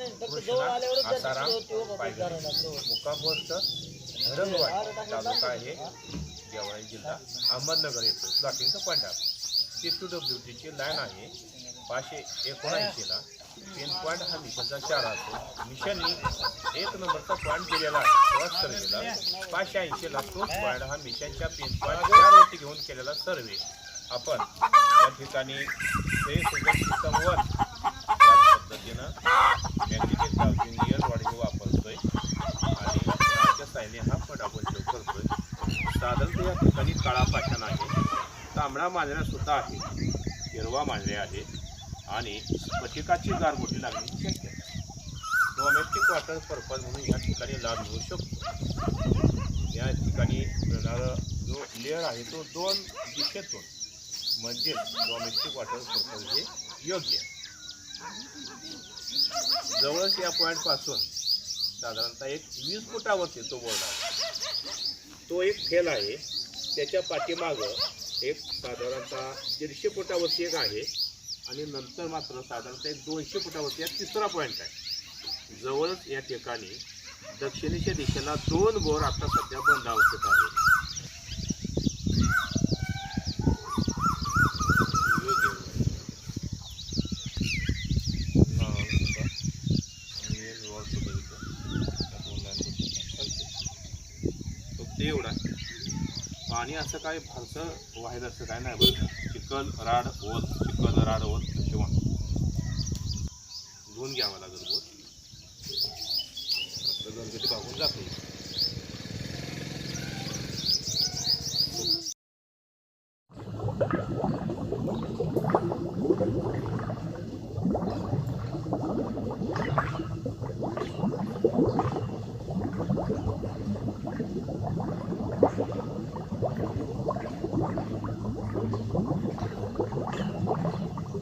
कृष्णा आसाराम पायगणी मुक्कामपोस्ट धरणवाडी तालुका आहे. गेवराई जिल्हा अहमदनगर येतो प्लॉटिंगचा पॉईंट आहे सी टू डब्ल्यू टीची लाईन आहे. पाचशे एकोणऐंशीला. पिन पॉईंट हा मिशनचा चार असतो. मिशननी एक नंबरचा पॉईंट दिलेला आहे. सर्वेला पाचशे ऐंशीला तोच पॉईंट हा मिशनच्या पिन पॉईंट चारवरती घेऊन केलेला सर्वे आपण या ठिकाणी ते सिस्टम वन या पद्धतीनं मॅग्नेटिक चार्जिंग इयर वाढी वापरतोय. आणि राजच्या सायने हा फट आपण करतोय. साधारणतः या ठिकाणी काळा पाषाण आहे. तांबडा मांजऱ्या सुद्धा आहे. हिरवा मांजऱ्या आहे. आणि स्फटिकाची गारगोटी लागणे शक्य डोमेस्टिक वॉटर पर्पज म्हणून या ठिकाणी लाभ घेऊ शकतो. या ठिकाणी मिळणारा जो लेअर आहे तो दोन दिशेतून. म्हणजेच डोमेस्टिक वॉटर पर्पज हे योग्य आहे. जवळच या पॉईंटपासून साधारणतः एक वीस फुटावरती तो बोर्ड. आहे तो एक फेल आहे. त्याच्या पाठीमागं एक साधारणतः दीडशे फुटावरती एक आहे. आणि नंतर मात्र साधारणतः एक दोनशे फुटावरती एक तिसरा पॉईंट आहे. जवळच या ठिकाणी दक्षिणेच्या दिशेला दोन बोर आता सध्या बंद आवश्यक आहेत. ते एवढा पाणी असं काय फारसं व्हायचं असं काय नाही बरं चिखल राड ओल. चिखल राड ओल किंवा धुवून घ्यावं लागेल बोल. आपलं गणपती पाहून जातो.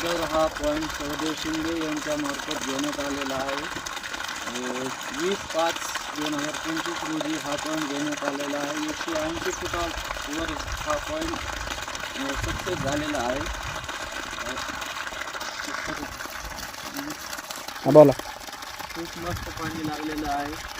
सदर हा पॉईंट सहदेव शिंदे यांच्या मार्फत घेण्यात आलेला आहे वीस पाच दोन हजार पंचवीस रोजी हा पॉईंट घेण्यात आलेला आहे. एकशे ऐंशी फुटावर हा पॉईंट सक्सेस झालेला आहे. खूप मस्त पाणी लागलेलं आहे.